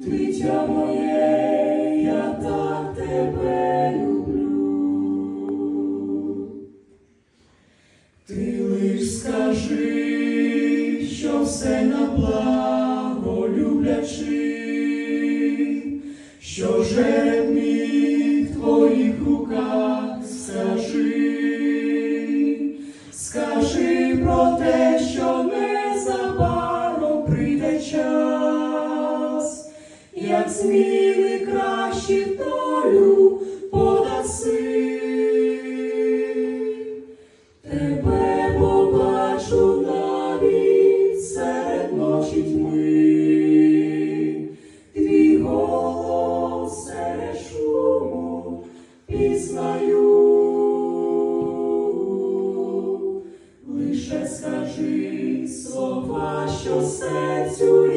дитя моє, я так тебе люблю. Ти лиш скажи, що все на благо люблячи, що жереб мій в твоїх руках скажи, скажи про те, як сміли кращі в долю подаси. Тебе побачу навіть серед ночі тьми, твій голос серед шуму пізнаю. Лише скажи слова, що серцю